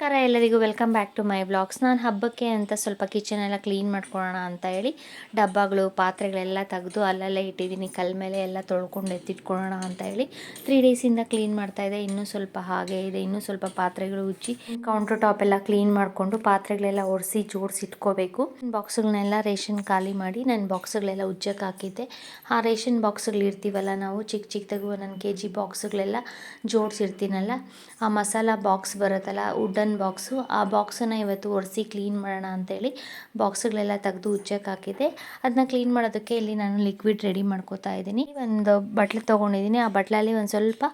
ನಮಸ್ಕಾರ ಎಲ್ಲರಿಗೂ. Welcome back to my blogs ನಾನು ಹಬ್ಬಕ್ಕೆ ಅಂತ ಸ್ವಲ್ಪ ಕಿಚನ್ ಎಲ್ಲ ಕ್ಲೀನ್ ಮಾಡ್ಕೊಳ್ಳೋಣ ಅಂತ ಹೇಳಿ ಡಬ್ಬಗಳು, ಪಾತ್ರೆಗಳೆಲ್ಲ ತೆಗೆದು ಅಲ್ಲಲ್ಲೇ ಇಟ್ಟಿದ್ದೀನಿ. ಕಲ್ ಮೇಲೆ ಎಲ್ಲ ತೊಳ್ಕೊಂಡು ಎತ್ತಿಟ್ಕೊಳ್ಳೋಣ ಅಂತ ಹೇಳಿ ತ್ರೀ ಡೇಸಿಂದ ಕ್ಲೀನ್ ಮಾಡ್ತಾ ಇದೆ. ಇನ್ನೂ ಸ್ವಲ್ಪ ಹಾಗೆ ಇದೆ. ಇನ್ನೂ ಸ್ವಲ್ಪ ಪಾತ್ರೆಗಳು ಉಜ್ಜಿ ಕೌಂಟರ್ ಟಾಪ್ ಎಲ್ಲ ಕ್ಲೀನ್ ಮಾಡಿಕೊಂಡು ಪಾತ್ರೆಗಳೆಲ್ಲ ಒರೆಸಿ ಜೋಡಿಸಿ ಇಟ್ಕೋಬೇಕು. ಬಾಕ್ಸ್ಗಳನ್ನೆಲ್ಲ ರೇಷನ್ ಖಾಲಿ ಮಾಡಿ ನಾನು ಬಾಕ್ಸ್ಗಳೆಲ್ಲ ಉಜ್ಜಕ್ಕೆ ಹಾಕಿದ್ದೆ. ಆ ರೇಷನ್ ಬಾಕ್ಸ್ಗಳು ಇರ್ತೀವಲ್ಲ ನಾವು ಚಿಕ್ಕ ಚಿಕ್ಕದಾಗೂ ಒಂದೊಂದು ಕೆ ಜಿ ಬಾಕ್ಸ್ಗಳೆಲ್ಲ ಜೋಡಿಸಿರ್ತೀನಲ್ಲ, ಆ ಮಸಾಲ ಬಾಕ್ಸ್ ಬರುತ್ತಲ್ಲ ವುಡನ್ ಬಾಕ್ಸು ಆ ಬಾಕ್ಸನ್ನು ಇವತ್ತು ಒರೆಸಿ ಕ್ಲೀನ್ ಮಾಡೋಣ ಅಂತೇಳಿ ಬಾಕ್ಸ್ಗಳೆಲ್ಲ ತೆಗೆದು ಉಚ್ಚಕ್ಕೆ ಹಾಕಿದೆ ಅದನ್ನ ಕ್ಲೀನ್ ಮಾಡೋದಕ್ಕೆ ಇಲ್ಲಿ ನಾನು ಲಿಕ್ವಿಡ್ ರೆಡಿ ಮಾಡ್ಕೋತಾ ಇದ್ದೀನಿ. ಒಂದು ಬಟ್ಲು ತೊಗೊಂಡಿದ್ದೀನಿ. ಆ ಬಟ್ಲಲ್ಲಿ ಒಂದು ಸ್ವಲ್ಪ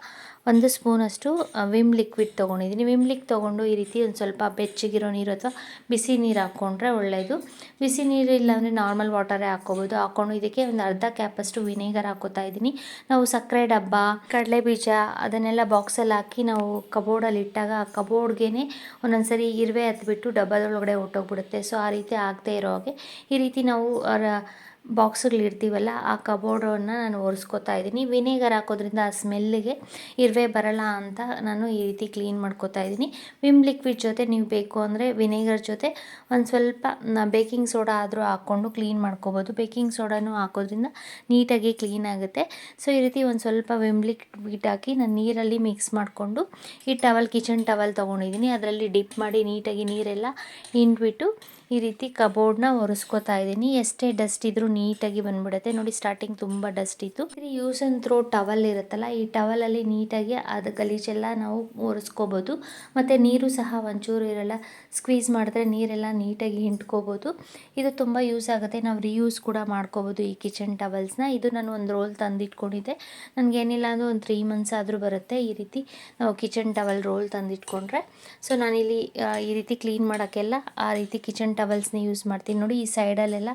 ಒಂದು ಸ್ಪೂನಷ್ಟು ವಿಮ್ ಲಿಕ್ವಿಡ್ ತೊಗೊಂಡಿದ್ದೀನಿ. ವಿಮ್ ಲಿಕ್ ತೊಗೊಂಡು ಈ ರೀತಿ ಒಂದು ಸ್ವಲ್ಪ ಬೆಚ್ಚಗಿರೋ ನೀರು ಅಥವಾ ಬಿಸಿ ನೀರು ಹಾಕ್ಕೊಂಡ್ರೆ ಒಳ್ಳೆಯದು ಬಿಸಿ ನೀರು ಇಲ್ಲಾಂದರೆ ನಾರ್ಮಲ್ ವಾಟರೇ ಹಾಕ್ಕೋಬೋದು ಹಾಕ್ಕೊಂಡು ಇದಕ್ಕೆ ಒಂದು ಅರ್ಧ ಕ್ಯಾಪಷ್ಟು ವಿನೇಗರ್ ಹಾಕೋತಾ ಇದ್ದೀನಿ. ನಾವು ಸಕ್ಕರೆ ಡಬ್ಬ ಕಡಲೆ ಬೀಜ ಅದನ್ನೆಲ್ಲ ಬಾಕ್ಸಲ್ಲಿ ಹಾಕಿ ನಾವು ಕಬೋರ್ಡಲ್ಲಿ ಇಟ್ಟಾಗ ಆ ಕಬೋರ್ಡ್ಗೆ ಒಂದೊಂದು ಸರಿ ಇರುವೆ ಹತ್ಬಿಟ್ಟು ಡಬ್ಬದೊಳಗಡೆ ಹೊಟ್ಟೋಗ್ಬಿಡುತ್ತೆ ಸೊ ಆ ರೀತಿ ಆಗದೆ ಇರೋ ಹಾಗೆ ಈ ರೀತಿ ನಾವು ಬಾಕ್ಸ್ಗಳು ಇರ್ತೀವಲ್ಲ, ಆ ಕಬೋರ್ಡನ್ನು ನಾನು ಒರೆಸ್ಕೊತಾ ಇದ್ದೀನಿ. ವಿನೇಗರ್ ಹಾಕೋದ್ರಿಂದ ಆ ಸ್ಮೆಲ್ಲಿಗೆ ಇರುವೆ ಬರಲ್ಲ ಅಂತ ನಾನು ಈ ರೀತಿ ಕ್ಲೀನ್ ಮಾಡ್ಕೋತಾ ಇದ್ದೀನಿ. ವಿಮ್ ಲಿಕ್ವಿಡ್ ಜೊತೆ ನೀವು ಬೇಕು ಅಂದರೆ ವಿನೇಗರ್ ಜೊತೆ ಒಂದು ಸ್ವಲ್ಪ ಬೇಕಿಂಗ್ ಸೋಡಾ ಆದರೂ ಹಾಕ್ಕೊಂಡು ಕ್ಲೀನ್ ಮಾಡ್ಕೋಬೋದು. ಬೇಕಿಂಗ್ ಸೋಡಾನು ಹಾಕೋದ್ರಿಂದ ನೀಟಾಗಿ ಕ್ಲೀನ್ ಆಗುತ್ತೆ. ಸೊ, ಈ ರೀತಿ ಒಂದು ಸ್ವಲ್ಪ ವಿಮ್ ಲಿಕ್ವಿಡ್ ಹಾಕಿ ನಾನು ನೀರಲ್ಲಿ ಮಿಕ್ಸ್ ಮಾಡಿಕೊಂಡು ಈ ಟವಲ್, ಕಿಚನ್ ಟವಲ್ ತೊಗೊಂಡಿದ್ದೀನಿ. ಅದರಲ್ಲಿ ಡಿಪ್ ಮಾಡಿ ನೀಟಾಗಿ ನೀರೆಲ್ಲ ಹಿಂಡ್ಬಿಟ್ಟು ಈ ರೀತಿ ಕಬೋರ್ಡ್ನ ಒರೆಸ್ಕೊತಾ ಇದ್ದೀನಿ. ಎಷ್ಟೇ ಡಸ್ಟ್ ಇದ್ರೂ ನೀಟಾಗಿ ಬಂದ್ಬಿಡುತ್ತೆ. ನೋಡಿ, ಸ್ಟಾರ್ಟಿಂಗ್ ತುಂಬ ಡಸ್ಟ್ ಇತ್ತು. ಯೂಸ್ ಅಂಡ್ ಥ್ರೋ ಟವಲ್ ಇರುತ್ತಲ್ಲ, ಈ ಟವಲಲ್ಲಿ ನೀಟಾಗಿ ಅದು ಗಲೀಜೆಲ್ಲ ನಾವು ಒರೆಸ್ಕೋಬೋದು. ಮತ್ತು ನೀರು ಸಹ ಒಂಚೂರು ಇರಲ್ಲ, ಸ್ಕ್ವೀಸ್ ಮಾಡಿದ್ರೆ ನೀರೆಲ್ಲ ನೀಟಾಗಿ ಹಿಂಡ್ಕೋಬೋದು. ಇದು ತುಂಬ ಯೂಸ್ ಆಗುತ್ತೆ. ನಾವು ರಿಯೂಸ್ ಕೂಡ ಮಾಡ್ಕೋಬೋದು ಈ ಕಿಚನ್ ಟವಲ್ಸ್ನ. ಇದು ನಾನು ಒಂದು ರೋಲ್ ತಂದಿಟ್ಕೊಂಡಿದ್ದೆ. ನನಗೇನಿಲ್ಲ ಅಂದರೂ ಒಂದು ತ್ರೀ ಮಂತ್ಸ್ ಆದರೂ ಬರುತ್ತೆ ಈ ರೀತಿ ನಾವು ಕಿಚನ್ ಟವಲ್ ರೋಲ್ ತಂದಿಟ್ಕೊಂಡ್ರೆ. ಸೊ ನಾನಿಲ್ಲಿ ಈ ರೀತಿ ಕ್ಲೀನ್ ಮಾಡೋಕ್ಕೆಲ್ಲ ಆ ರೀತಿ ಕಿಚನ್ ಟವಲ್ಸ್ನ ಯೂಸ್ ಮಾಡ್ತೀನಿ. ನೋಡಿ, ಈ ಸೈಡಲ್ಲೆಲ್ಲ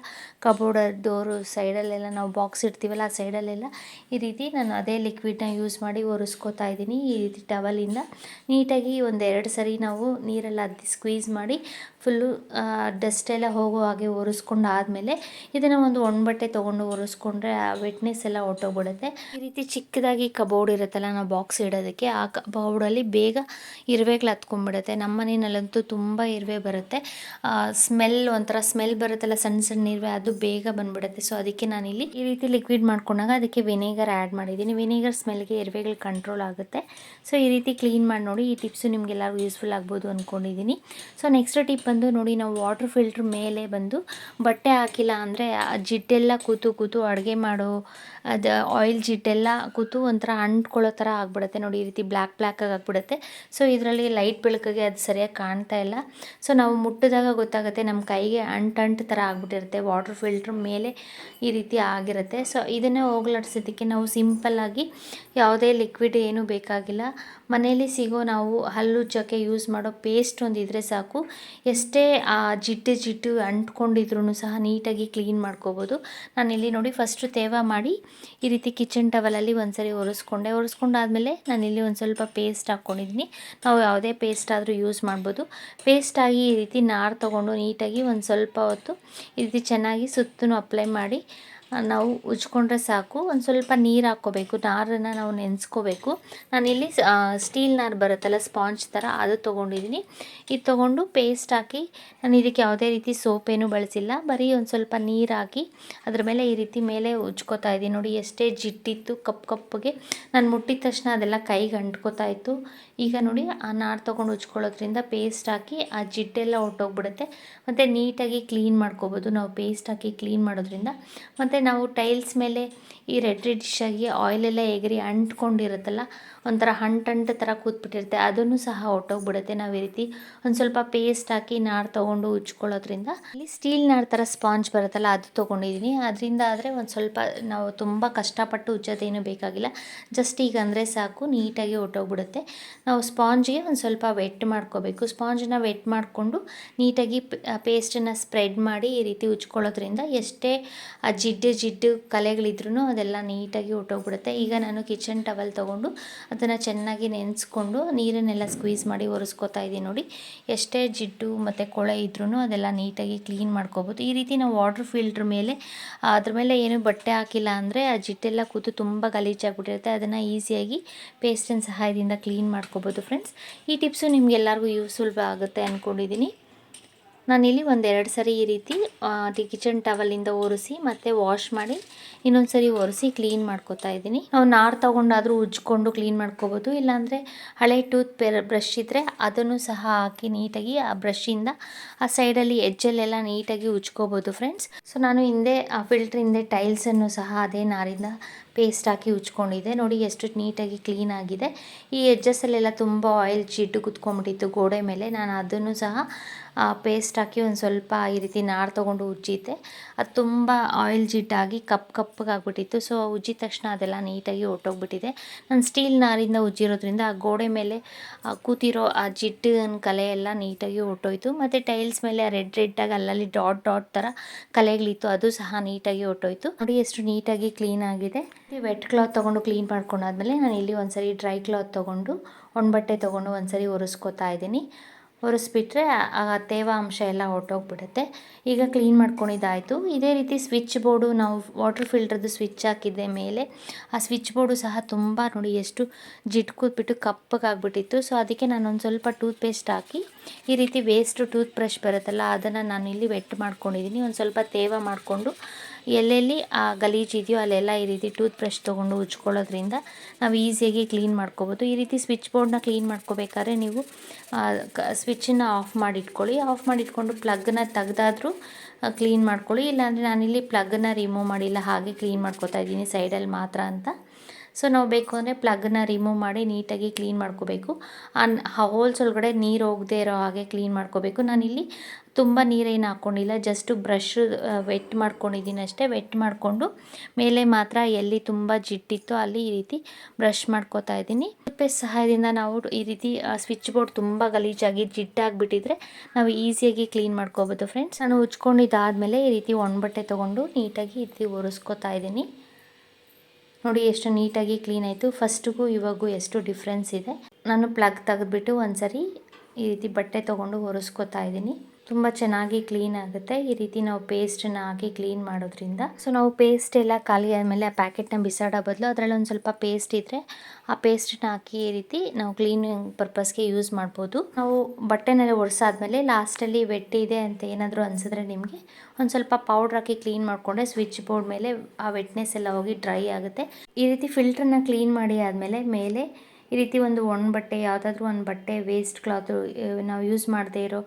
ಕಬೋರ್ಡ್ ಡೋರು ಸೈಡಲ್ಲೆಲ್ಲ ನಾವು ಬಾಕ್ಸ್ ಇಡ್ತೀವಲ್ಲ, ಆ ಸೈಡಲ್ಲೆಲ್ಲ ಈ ರೀತಿ ನಾನು ಅದೇ ಲಿಕ್ವಿಡ್ನ ಯೂಸ್ ಮಾಡಿ ಒರೆಸ್ಕೋತಾ ಇದ್ದೀನಿ ಈ ರೀತಿ ಟವಲಿಂದ. ನೀಟಾಗಿ ಒಂದೆರಡು ಸರಿ ನಾವು ನೀರೆಲ್ಲ ಅದ್ದಿ ಸ್ಕ್ವೀಸ್ ಮಾಡಿ, ಫುಲ್ಲು ಡಸ್ಟೆಲ್ಲ ಹೋಗೋ ಹಾಗೆ ಒರೆಸ್ಕೊಂಡು ಆದಮೇಲೆ ಇದನ್ನು ಒಂದು ಒಣ ಬಟ್ಟೆ ತೊಗೊಂಡು ಒರೆಸ್ಕೊಂಡ್ರೆ ಆ ವೆಟ್ನೆಸ್ ಎಲ್ಲ ಹೊಟ್ಟೋಗ್ಬಿಡುತ್ತೆ ಈ ರೀತಿ ಚಿಕ್ಕದಾಗಿ ಕಬೋರ್ಡ್ ಇರುತ್ತಲ್ಲ, ನಾವು ಬಾಕ್ಸ್ ಇಡೋದಕ್ಕೆ, ಆ ಕಬೋರ್ಡಲ್ಲಿ ಬೇಗ ಇರುವೆಗಳು ಹತ್ಕೊಂಡ್ಬಿಡುತ್ತೆ. ನಮ್ಮ ಮನೆಯಲ್ಲಂತೂ ತುಂಬ ಇರುವೆ ಬರುತ್ತೆ. ಸ್ಮೆಲ್ ಒಂಥರ ಸ್ಮೆಲ್ ಬರುತ್ತಲ್ಲ, ಸಣ್ಣ ಸಣ್ಣ ಇರುವೆ ಅದು ಬೇಗ ಬಂದ್ಬಿಡುತ್ತೆ. ಸೊ ಅದಕ್ಕೆ ನಾನಿಲ್ಲಿ ಈ ರೀತಿ ಲಿಕ್ವಿಡ್ ಮಾಡ್ಕೊಂಡಾಗ ಅದಕ್ಕೆ ವಿನೇಗರ್ ಆ್ಯಡ್ ಮಾಡಿದ್ದೀನಿ. ವಿನೇಗರ್ ಸ್ಮೆಲ್ಗೆ ಇರುವೆಗಳು ಕಂಟ್ರೋಲ್ ಆಗುತ್ತೆ. ಸೊ ಈ ರೀತಿ ಕ್ಲೀನ್ ಮಾಡಿ ನೋಡಿ, ಈ ಟಿಪ್ಸು ನಿಮಗೆಲ್ಲರಿಗೂ ಯೂಸ್ಫುಲ್ ಆಗ್ಬೋದು ಅಂದ್ಕೊಂಡಿದ್ದೀನಿ ಸೊ ನೆಕ್ಸ್ಟ್ ಟಿಪ್ ಬಂದು ನೋಡಿ, ನಾವು ವಾಟರ್ ಫಿಲ್ಟ್ರ್ ಮೇಲೆ ಬಂದು ಬಟ್ಟೆ ಹಾಕಿಲ್ಲ ಅಂದರೆ ಜಿಡ್ಡೆಲ್ಲ ಕೂತು ಕೂತು ಅಡುಗೆ ಮಾಡೋ, ಅದು ಆಯಿಲ್ ಜಿಡ್ಡೆಲ್ಲ ಕೂತು ಒಂಥರ ಅಂಟ್ಕೊಳ್ಳೋ ಥರ ಆಗ್ಬಿಡುತ್ತೆ. ನೋಡಿ, ಈ ರೀತಿ ಬ್ಲ್ಯಾಕ್ ಬ್ಲ್ಯಾಕಾಗಿ ಆಗಿಬಿಡುತ್ತೆ. ಸೊ ಇದರಲ್ಲಿ ಲೈಟ್ ಬೆಳಕಿಗೆ ಅದು ಸರಿಯಾಗಿ ಕಾಣ್ತಾ ಇಲ್ಲ. ಸೊ ನಾವು ಮುಟ್ಟಿದಾಗ ಗೊತ್ತಾಗುತ್ತೆ ನಮ್ಮ ಕೈಗೆ ಅಂಟಂಟು ಥರ ಆಗಿಬಿಟ್ಟಿರುತ್ತೆ ವಾಟರ್ ಫಿಲ್ಟ್ರ್ ಮೇಲೆ ಈ ರೀತಿ ಆಗಿರುತ್ತೆ. ಸೊ ಇದನ್ನು ಹೋಗ್ಲಾಡ್ಸೋದಕ್ಕೆ ನಾವು ಸಿಂಪಲ್ಲಾಗಿ ಯಾವುದೇ ಲಿಕ್ವಿಡ್ ಏನೂ ಬೇಕಾಗಿಲ್ಲ. ಮನೆಯಲ್ಲಿ ಸಿಗೋ ನಾವು ಹಲ್ಲುಜ್ಜಕ್ಕೆ ಯೂಸ್ ಮಾಡೋ ಪೇಸ್ಟ್ ಒಂದು ಇದ್ದರೆ ಸಾಕು. ಎಷ್ಟೇ ಆ ಜಿಡ್ಡು ಜಿಡ್ಡು ಅಂಟ್ಕೊಂಡಿದ್ರು ಸಹ ನೀಟಾಗಿ ಕ್ಲೀನ್ ಮಾಡ್ಕೋಬೋದು. ನಾನಿಲ್ಲಿ ನೋಡಿ ಫಸ್ಟು ತೇವ ಮಾಡಿ ಈ ರೀತಿ ಕಿಚನ್ ಟವಲಲ್ಲಿ ಒಂದು ಸರಿ ಒರೆಸ್ಕೊಂಡೆ. ಒರೆಸ್ಕೊಂಡಾದಮೇಲೆ ನಾನಿಲ್ಲಿ ಒಂದು ಸ್ವಲ್ಪ ಪೇಸ್ಟ್ ಹಾಕ್ಕೊಂಡಿದ್ದೀನಿ ನಾವು ಯಾವುದೇ ಪೇಸ್ಟ್ ಆದರೂ ಯೂಸ್ ಮಾಡ್ಬೋದು. ಪೇಸ್ಟಾಗಿ ಈ ರೀತಿ ನಾರು ತೊಗೊಂಡು ನೀಟಾಗಿ ಒಂದು ಸ್ವಲ್ಪ ಹೊತ್ತು ಈ ರೀತಿ ಚೆನ್ನಾಗಿ ಸುತ್ತೂ ಅಪ್ಲೈ ಮಾಡಿ ನಾವು ಉಜ್ಕೊಂಡ್ರೆ ಸಾಕು. ಒಂದು ಸ್ವಲ್ಪ ನೀರು ಹಾಕ್ಕೋಬೇಕು ನಾರನ್ನು ನಾವು ನೆನೆಸ್ಕೋಬೇಕು. ನಾನಿಲ್ಲಿ ಸ್ಟೀಲ್ ನಾರು ಬರುತ್ತಲ್ಲ ಸ್ಪಾಂಜ್ ಥರ ಅದು ತೊಗೊಂಡಿದ್ದೀನಿ ಇದು ತೊಗೊಂಡು ಪೇಸ್ಟ್ ಹಾಕಿ, ನಾನು ಇದಕ್ಕೆ ಯಾವುದೇ ರೀತಿ ಸೋಪೇನು ಬಳಸಿಲ್ಲ. ಬರೀ ಒಂದು ಸ್ವಲ್ಪ ನೀರು ಹಾಕಿ, ಅದ್ರ ಮೇಲೆ ಈ ರೀತಿ ಮೇಲೆ ಉಜ್ಕೋತಾ ಇದ್ದೀನಿ ನೋಡಿ, ಎಷ್ಟೇ ಜಿಟ್ಟಿತ್ತು ಕಪ್ಪು ಕಪ್ಪಗೆ ನಾನು ಮುಟ್ಟಿದ ತಕ್ಷಣ ಅದೆಲ್ಲ ಕೈಗೆ ಅಂಟ್ಕೋತಾ ಇತ್ತು. ಈಗ ನೋಡಿ ಆ ನಾರು ತೊಗೊಂಡು ಉಜ್ಕೊಳ್ಳೋದ್ರಿಂದ ಪೇಸ್ಟ್ ಹಾಕಿ ಆ ಜಿಡ್ಡೆಲ್ಲ ಹೊಟ್ಟೋಗ್ಬಿಡುತ್ತೆ ಮತ್ತು ನೀಟಾಗಿ ಕ್ಲೀನ್ ಮಾಡ್ಕೋಬೋದು. ನಾವು ಪೇಸ್ಟ್ ಹಾಕಿ ಕ್ಲೀನ್ ಮಾಡೋದ್ರಿಂದ. ಮತ್ತು ನಾವು ಟೈಲ್ಸ್ ಮೇಲೆ ಈ ರೆಡ್ ರೆಡ್ಡಿಶಾಗಿ ಆಯಿಲೆಲ್ಲ ಎಗರಿ ಅಂಟ್ಕೊಂಡಿರುತ್ತಲ್ಲ ಒಂಥರ ಹಂಟಂಟ ಥರ ಕೂತ್ಬಿಟ್ಟಿರುತ್ತೆ. ಅದನ್ನು ಸಹ ಹೊಟ್ಟೋಗ್ಬಿಡುತ್ತೆ ನಾವು ಈ ರೀತಿ ಒಂದು ಸ್ವಲ್ಪ ಪೇಸ್ಟ್ ಹಾಕಿ ನಾರು ತೊಗೊಂಡು ಉಜ್ಕೊಳ್ಳೋದ್ರಿಂದ ಇಲ್ಲಿ ಸ್ಟೀಲ್ ನಾರು ಥರ ಸ್ಪಾಂಜ್ ಬರುತ್ತಲ್ಲ, ಅದು ತೊಗೊಂಡಿದ್ದೀನಿ. ಅದರಿಂದ ಆದರೆ ಒಂದು ಸ್ವಲ್ಪ ನಾವು ತುಂಬ ಕಷ್ಟಪಟ್ಟು ಉಜ್ಜೋದೇನು ಬೇಕಾಗಿಲ್ಲ. ಜಸ್ಟ್ ಈಗ ಅಂದರೆ ಸಾಕು, ನೀಟಾಗಿ ಹೊಟ್ಟೋಗ್ಬಿಡುತ್ತೆ ನಾವು ಸ್ಪಾಂಜಿಗೆ ಒಂದು ಸ್ವಲ್ಪ ವೆಟ್ ಮಾಡ್ಕೋಬೇಕು. ಸ್ಪಾಂಜನ್ನ ವೆಟ್ ಮಾಡಿಕೊಂಡು ನೀಟಾಗಿ ಪೇಸ್ಟನ್ನು ಸ್ಪ್ರೆಡ್ ಮಾಡಿ ಈ ರೀತಿ ಉಜ್ಕೊಳ್ಳೋದ್ರಿಂದ ಎಷ್ಟೇ ಆ ಜಿಡ್ಡು ಜಿಡ್ಡು ಕಲೆಗಳಿದ್ರೂ ಅದೆಲ್ಲ ನೀಟಾಗಿ ಹೊಟ್ಟೋಗ್ಬಿಡುತ್ತೆ ಈಗ ನಾನು ಕಿಚನ್ ಟವಲ್ ತೊಗೊಂಡು ಅದನ್ನು ಚೆನ್ನಾಗಿ ನೆನೆಸ್ಕೊಂಡು ನೀರನ್ನೆಲ್ಲ ಸ್ಕ್ವೀಸ್ ಮಾಡಿ ಒರೆಸ್ಕೊತಾ ಇದ್ದೀನಿ ನೋಡಿ. ಎಷ್ಟೇ ಜಿಡ್ಡು ಮತ್ತು ಕೊಳೆ ಇದ್ರೂ ಅದೆಲ್ಲ ನೀಟಾಗಿ ಕ್ಲೀನ್ ಮಾಡ್ಕೋಬೋದು. ಈ ರೀತಿ ನಾವು ವಾಟರ್ ಫಿಲ್ಟ್ರ್ ಮೇಲೆ, ಅದ್ರ ಮೇಲೆ ಏನು ಬಟ್ಟೆ ಹಾಕಿಲ್ಲ ಅಂದರೆ ಆ ಜಿಡ್ಡೆಲ್ಲ ಕೂತು ತುಂಬ ಗಲೀಜಾಗ್ಬಿಟ್ಟಿರುತ್ತೆ ಅದನ್ನು ಈಸಿಯಾಗಿ ಪೇಸ್ಟಿನ ಸಹಾಯದಿಂದ ಕ್ಲೀನ್ ಮಾಡ್ಕೋಬೋದು ಫ್ರೆಂಡ್ಸ್ ಈ ಟಿಪ್ಸು ನಿಮ್ಗೆಲ್ಲರಿಗೂ ಯೂಸ್ಫುಲ್ ಆಗುತ್ತೆ ಅಂದ್ಕೊಂಡಿದ್ದೀನಿ ನಾನಿಲ್ಲಿ ಒಂದೆರಡು ಸರಿ ಈ ರೀತಿ ಕಿಚನ್ ಟವಲಿಂದ ಒರೆಸಿ ಮತ್ತು ವಾಶ್ ಮಾಡಿ ಇನ್ನೊಂದು ಸರಿ ಒರೆಸಿ ಕ್ಲೀನ್ ಮಾಡ್ಕೋತಾ ಇದ್ದೀನಿ. ನಾವು ನಾರು ತೊಗೊಂಡಾದರೂ ಉಜ್ಕೊಂಡು ಕ್ಲೀನ್ ಮಾಡ್ಕೋಬೋದು. ಇಲ್ಲಾಂದರೆ ಹಳೆ ಟೂತ್ ಪೇರ್ ಬ್ರಷ್ ಇದ್ದರೆ ಅದನ್ನು ಸಹ ಹಾಕಿ ನೀಟಾಗಿ, ಆ ಬ್ರಷಿಂದ ಆ ಸೈಡಲ್ಲಿ ಎಜ್ಜಲ್ಲೆಲ್ಲ ನೀಟಾಗಿ ಉಜ್ಕೋಬೋದು ಫ್ರೆಂಡ್ಸ್ ಸೊ ನಾನು ಹಿಂದೆ, ಆ ಫಿಲ್ಟ್ರ್ ಹಿಂದೆ ಟೈಲ್ಸನ್ನು ಸಹ ಅದೇ ನಾರಿಂದ ಪೇಸ್ಟ್ ಹಾಕಿ ಉಜ್ಕೊಂಡಿದ್ದೆ. ನೋಡಿ ಎಷ್ಟು ನೀಟಾಗಿ ಕ್ಲೀನ್ ಆಗಿದೆ. ಈ ಎಜ್ಜಸ್ಸಲ್ಲೆಲ್ಲ ತುಂಬ ಆಯಿಲ್ ಚೀಟು ಕುತ್ಕೊಂಡ್ಬಿಟ್ಟಿತ್ತು ಗೋಡೆ ಮೇಲೆ. ನಾನು ಅದನ್ನು ಸಹ ಪೇಸ್ಟ್ ಹಾಕಿ ಒಂದು ಸ್ವಲ್ಪ ಈ ರೀತಿ ನಾರು ತೊಗೊಂಡು ಉಜ್ಜಿದ್ದೆ. ಅದು ತುಂಬ ಆಯಿಲ್ ಜಿಡ್ಡಾಗಿ ಕಪ್ ಕಪ್ಪಗಾಗ್ಬಿಟ್ಟಿತ್ತು ಸೊ ಉಜ್ಜಿದ ತಕ್ಷಣ ಅದೆಲ್ಲ ನೀಟಾಗಿ ಹೊಟ್ಟೋಗ್ಬಿಟ್ಟಿದೆ ನಾನು ಸ್ಟೀಲ್ ನಾರಿಂದ ಉಜ್ಜಿರೋದ್ರಿಂದ ಆ ಗೋಡೆ ಮೇಲೆ ಕೂತಿರೋ ಆ ಜಿಡ್ಡಿನ ಕಲೆ ಎಲ್ಲ ನೀಟಾಗಿ ಹೊಟ್ಟೋಯ್ತು ಮತ್ತು ಟೈಲ್ಸ್ ಮೇಲೆ ರೆಡ್ ರೆಡ್ಡಾಗಿ ಅಲ್ಲಲ್ಲಿ ಡಾಟ್ ಡಾಟ್ ಥರ ಕಲೆಗಳಿತ್ತು. ಅದು ಸಹ ನೀಟಾಗಿ ಹೊಟ್ಟೋಯ್ತು ನೋಡಿ ಎಷ್ಟು ನೀಟಾಗಿ ಕ್ಲೀನ್ ಆಗಿದೆ. ವೆಟ್ ಕ್ಲಾತ್ ತೊಗೊಂಡು ಕ್ಲೀನ್ ಮಾಡ್ಕೊಂಡಾದ್ಮೇಲೆ ನಾನು ಇಲ್ಲಿ ಒಂದ್ಸರಿ ಡ್ರೈ ಕ್ಲಾತ್ ತೊಗೊಂಡು, ಒಣಬಟ್ಟೆ ತೊಗೊಂಡು ಒಂದ್ಸರಿ ಒರೆಸ್ಕೊತಾ ಇದ್ದೀನಿ. ಒರೆಸ್ಬಿಟ್ರೆ ಆ ತೇವಾಂಶ ಎಲ್ಲ ಹೊರ್ಟೋಗ್ಬಿಡುತ್ತೆ. ಈಗ ಕ್ಲೀನ್ ಮಾಡ್ಕೊಂಡಿದ್ದಾಯಿತು. ಇದೇ ರೀತಿ ಸ್ವಿಚ್ ಬೋರ್ಡು ನಾವು ವಾಟರ್ ಫಿಲ್ಟ್ರದ್ದು ಸ್ವಿಚ್ ಹಾಕಿದ್ದೆ ಮೇಲೆ. ಆ ಸ್ವಿಚ್ ಬೋರ್ಡು ಸಹ ತುಂಬ ನೋಡಿ ಎಷ್ಟು ಜಿಡ್ ಕೂತ್ಬಿಟ್ಟು ಕಪ್ಪಗಾಗ್ಬಿಟ್ಟಿತ್ತು. ಸೊ ಅದಕ್ಕೆ ನಾನು ಒಂದು ಸ್ವಲ್ಪ ಟೂತ್ ಪೇಸ್ಟ್ ಹಾಕಿ, ಈ ರೀತಿ ವೇಸ್ಟು ಟೂತ್ ಬ್ರಷ್ ಬರುತ್ತಲ್ಲ, ಅದನ್ನು ನಾನು ಇಲ್ಲಿ ವೆಟ್ ಮಾಡ್ಕೊಂಡಿದ್ದೀನಿ ಒಂದು ಸ್ವಲ್ಪ ತೇವ ಮಾಡಿಕೊಂಡು ಎಲ್ಲೆಲ್ಲಿ ಆ ಗಲೀಜು ಇದೆಯೋ ಅಲ್ಲೆಲ್ಲ ಈ ರೀತಿ ಟೂತ್ ಬ್ರಷ್ ತೊಗೊಂಡು ಉಜ್ಕೊಳ್ಳೋದ್ರಿಂದ ನಾವು ಈಸಿಯಾಗಿ ಕ್ಲೀನ್ ಮಾಡ್ಕೋಬೋದು. ಈ ರೀತಿ ಸ್ವಿಚ್ ಬೋರ್ಡ್ನ ಕ್ಲೀನ್ ಮಾಡ್ಕೋಬೇಕಾದ್ರೆ ನೀವು ಸ್ವಿಚ್ಚನ್ನು ಆಫ್ ಮಾಡಿ ಇಟ್ಕೊಳ್ಳಿ ಆಫ್ ಮಾಡಿ ಇಟ್ಕೊಂಡು ಪ್ಲಗ್ನ ತೆಗ್ದಾದ್ರೂ ಕ್ಲೀನ್ ಮಾಡ್ಕೊಳ್ಳಿ. ಇಲ್ಲಾಂದರೆ ನಾನಿಲ್ಲಿ ಪ್ಲಗ್ನ ರಿಮೂವ್ ಮಾಡಿಲ್ಲ, ಹಾಗೆ ಕ್ಲೀನ್ ಮಾಡ್ಕೋತಾ ಇದ್ದೀನಿ ಸೈಡಲ್ಲಿ ಮಾತ್ರ ಅಂತ ಸೊ ನಾವು ಬೇಕು ಅಂದರೆ ಪ್ಲಗ್ನ ರಿಮೂವ್ ಮಾಡಿ ನೀಟಾಗಿ ಕ್ಲೀನ್ ಮಾಡ್ಕೋಬೇಕು. ಆ ಹೋಲ್ಸ್ ಒಳಗಡೆ ನೀರು ಹೋಗದೆ ಇರೋ ಹಾಗೆ ಕ್ಲೀನ್ ಮಾಡ್ಕೋಬೇಕು. ನಾನಿಲ್ಲಿ ತುಂಬ ನೀರೇನು ಹಾಕ್ಕೊಂಡಿಲ್ಲ ಜಸ್ಟು ಬ್ರಷ್ ವೆಟ್ ಮಾಡ್ಕೊಂಡಿದ್ದೀನಿ ಅಷ್ಟೇ. ವೆಟ್ ಮಾಡಿಕೊಂಡು ಮೇಲೆ ಮಾತ್ರ ಎಲ್ಲಿ ತುಂಬ ಜಿಟ್ಟಿತ್ತು ಅಲ್ಲಿ ಈ ರೀತಿ ಬ್ರಷ್ ಮಾಡ್ಕೋತಾ ಇದ್ದೀನಿ. ಪೇಸ್ ಸಹಾಯದಿಂದ ನಾವು ಈ ರೀತಿ ಸ್ವಿಚ್ ಬೋರ್ಡ್ ತುಂಬ ಗಲೀಜಾಗಿ ಜಿಟ್ಟಾಗಿಬಿಟ್ಟಿದ್ರೆ ನಾವು ಈಸಿಯಾಗಿ ಕ್ಲೀನ್ ಮಾಡ್ಕೋಬೋದು ಫ್ರೆಂಡ್ಸ್ ನಾನು ಉಜ್ಕೊಂಡಿದ್ದಾದಮೇಲೆ ಈ ರೀತಿ ಒಣ ಬಟ್ಟೆ ತೊಗೊಂಡು ನೀಟಾಗಿ ಈ ರೀತಿ ಒರೆಸ್ಕೋತಾ ಇದ್ದೀನಿ. ನೋಡಿ, ಎಷ್ಟು ನೀಟಾಗಿ ಕ್ಲೀನ್ ಆಯಿತು. ಫಸ್ಟಿಗೂ ಇವಾಗೂ ಎಷ್ಟು ಡಿಫ್ರೆನ್ಸ್ ಇದೆ. ನಾನು ಪ್ಲಗ್ ತೆಗೆದ್ಬಿಟ್ಟು ಒಂದ್ಸರಿ ಈ ರೀತಿ ಬಟ್ಟೆ ತೊಗೊಂಡು ಒರೆಸ್ಕೊತಾ ಇದ್ದೀನಿ. ತುಂಬ ಚೆನ್ನಾಗಿ ಕ್ಲೀನ್ ಆಗುತ್ತೆ. ಈ ರೀತಿ ನಾವು ಪೇಸ್ಟನ್ನು ಹಾಕಿ ಕ್ಲೀನ್ ಮಾಡೋದ್ರಿಂದ. ಸೊ ನಾವು ಪೇಸ್ಟ್ ಎಲ್ಲ ಖಾಲಿ ಆದಮೇಲೆ ಆ ಪ್ಯಾಕೆಟ್ನ ಬಿಸಾಡೋ ಬದಲು ಅದರಲ್ಲಿ ಒಂದು ಸ್ವಲ್ಪ ಪೇಸ್ಟ್ ಇದ್ದರೆ ಆ ಪೇಸ್ಟನ್ನ ಹಾಕಿ ಈ ರೀತಿ ನಾವು ಕ್ಲೀನಿಂಗ್ ಪರ್ಪಸ್ಗೆ ಯೂಸ್ ಮಾಡ್ಬೋದು. ನಾವು ಬಟ್ಟೆನೆಲ್ಲ ಒರೆಸಾದ್ಮೇಲೆ ಲಾಸ್ಟಲ್ಲಿ ಇದೆ ಅಂತ ಏನಾದರೂ ಅನಿಸಿದ್ರೆ ನಿಮಗೆ ಒಂದು ಸ್ವಲ್ಪ ಪೌಡ್ರ್ ಹಾಕಿ ಕ್ಲೀನ್ ಮಾಡಿಕೊಂಡ್ರೆ ಸ್ವಿಚ್ ಬೋರ್ಡ್ ಮೇಲೆ ಆ ವೆಟ್ನೆಸ್ ಎಲ್ಲ ಹೋಗಿ ಡ್ರೈ ಆಗುತ್ತೆ. ಈ ರೀತಿ ಫಿಲ್ಟ್ರನ್ನ ಕ್ಲೀನ್ ಮಾಡಿ ಆದಮೇಲೆ ಮೇಲೆ ಈ ರೀತಿ ಒಂದು ಒಣ ಬಟ್ಟೆ, ಯಾವುದಾದ್ರೂ ಒಂದು ಬಟ್ಟೆ ವೇಸ್ಟ್ ಕ್ಲಾತು ನಾವು ಯೂಸ್ ಮಾಡದೇ ಇರೋ